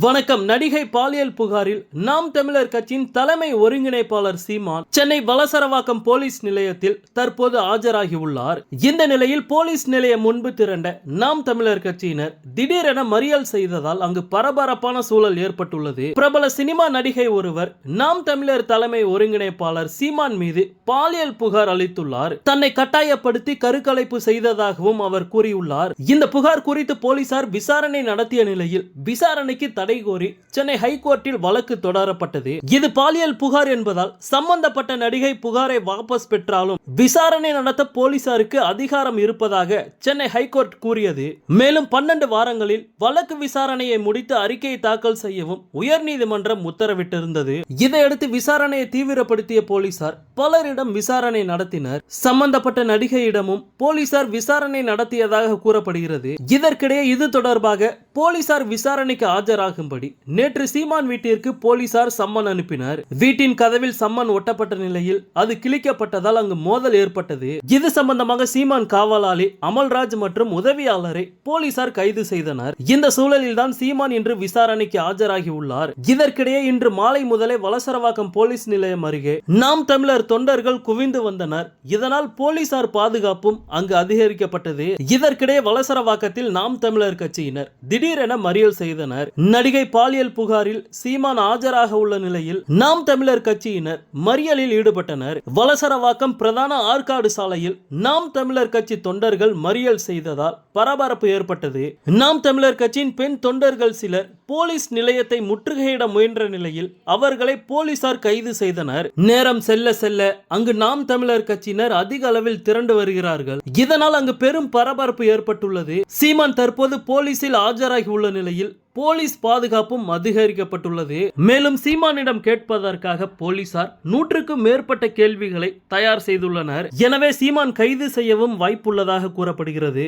வணக்கம். நடிகை பாலியல் புகாரில் நாம் தமிழர் கட்சியின் தலைமை ஒருங்கிணைப்பாளர் சீமான் சென்னை வலசரவாக்கம் போலீஸ் நிலையத்தில் தற்போது ஆஜராகியுள்ளார். இந்த நிலையில் போலீஸ் நிலையம் முன்பு திரண்ட நாம் தமிழர் கட்சியினர் திடீரென மறியல் செய்ததால் அங்கு பரபரப்பான சூழல் ஏற்பட்டுள்ளது. பிரபல சினிமா நடிகை ஒருவர் நாம் தமிழர் தலைமை ஒருங்கிணைப்பாளர் சீமான் மீது பாலியல் புகார் அளித்துள்ளார். தன்னை கட்டாயப்படுத்தி கருக்கலைப்பு செய்ததாகவும் அவர் கூறியுள்ளார். இந்த புகார் குறித்து போலீசார் விசாரணை நடத்திய நிலையில் விசாரணைக்கு தடை கோரி சென்னை ஹைகோர்ட்டில் வழக்கு தொடரப்பட்டது. இது பாலியல் புகார் என்பதால் சம்பந்தப்பட்ட நடிகை புகாரை வாபஸ் பெற்றாலும் விசாரணை நடத்த போலீசாருக்கு அதிகாரம் இருப்பதாக சென்னை ஹைகோர்ட் கூறியது. மேலும் பன்னெண்டு வாரங்களில் வழக்கு விசாரணையை முடித்து அறிக்கையை தாக்கல் செய்யவும் உயர்நீதிமன்றம் உத்தரவிட்டிருந்தது. இதையடுத்து விசாரணையை தீவிரப்படுத்திய போலீசார் பலரிடம் விசாரணை நடத்தினர். சம்பந்தப்பட்ட நடிகையிடமும் போலீசார் விசாரணை நடத்தியதாக கூறப்படுகிறது. இதற்கிடையே இது தொடர்பாக போலீசார் விசாரணைக்கு ஆஜராகும்படி நேற்று சீமான் வீட்டிற்கு போலீசார் சம்மன் அனுப்பினர். வீட்டின் கதவில் சம்மன் ஒட்டப்பட்ட நிலையில் அது கிழிக்கப்பட்டதால் அங்கு மோதல் ஏற்பட்டது. இது சம்பந்தமாக சீமான் காவலாளி அமல்ராஜ் மற்றும் உதவியாளரை போலீசார் கைது செய்தனர். இந்த சூழலில் தான் சீமான் இன்று விசாரணைக்கு ஆஜராகி உள்ளார். இதற்கிடையே இன்று மாலை முதலே வலசரவாக்கம் போலீஸ் நிலையம் அருகே நாம் தமிழர் தொண்டர்கள் குவிந்து வந்தனர். இதனால் போலீசார் பாதுகாப்பும் அங்கு அதிகரிக்கப்பட்டது. இதற்கிடையே வலசரவாக்கத்தில் நாம் தமிழர் கட்சியினர் திடீரென மறியல் செய்தனர். நடிகை பாலியல் புகாரில் சீமான் ஆஜராக உள்ள நிலையில் நாம் தமிழர் கட்சியினர் மறியலில் ஈடுபட்டனர். வலசரவாக்கம் பிரதான ஆற்காடு சாலையில் நாம் தமிழர் கட்சி தொண்டர்கள் மறியல் செய்ததால் பரபரப்பு ஏற்பட்டது. நாம் தமிழர் கட்சியின் பெண் தொண்டர்கள் சிலர் போலீஸ் நிலையத்தை முற்றுகையிட முயன்ற நிலையில் அவர்களை போலீசார் கைது செய்தனர். நேரம் செல்ல செல்ல அங்கு நாம் தமிழர் கட்சியினர் அதிக அளவில் திரண்டு வருகிறார்கள். இதனால் அங்கு பெரும் பரபரப்பு ஏற்பட்டுள்ளது. சீமான் தற்போது போலீசில் ஆஜராகி உள்ள நிலையில் போலீஸ் பாதுகாப்பும் அதிகரிக்கப்பட்டுள்ளது. மேலும் சீமானிடம் கேட்பதற்காக போலீசார் நூற்றுக்கும் மேற்பட்ட கேள்விகளை தயார் செய்துள்ளனர். எனவே சீமான் கைது செய்யவும் வாய்ப்புள்ளதாக கூறப்படுகிறது.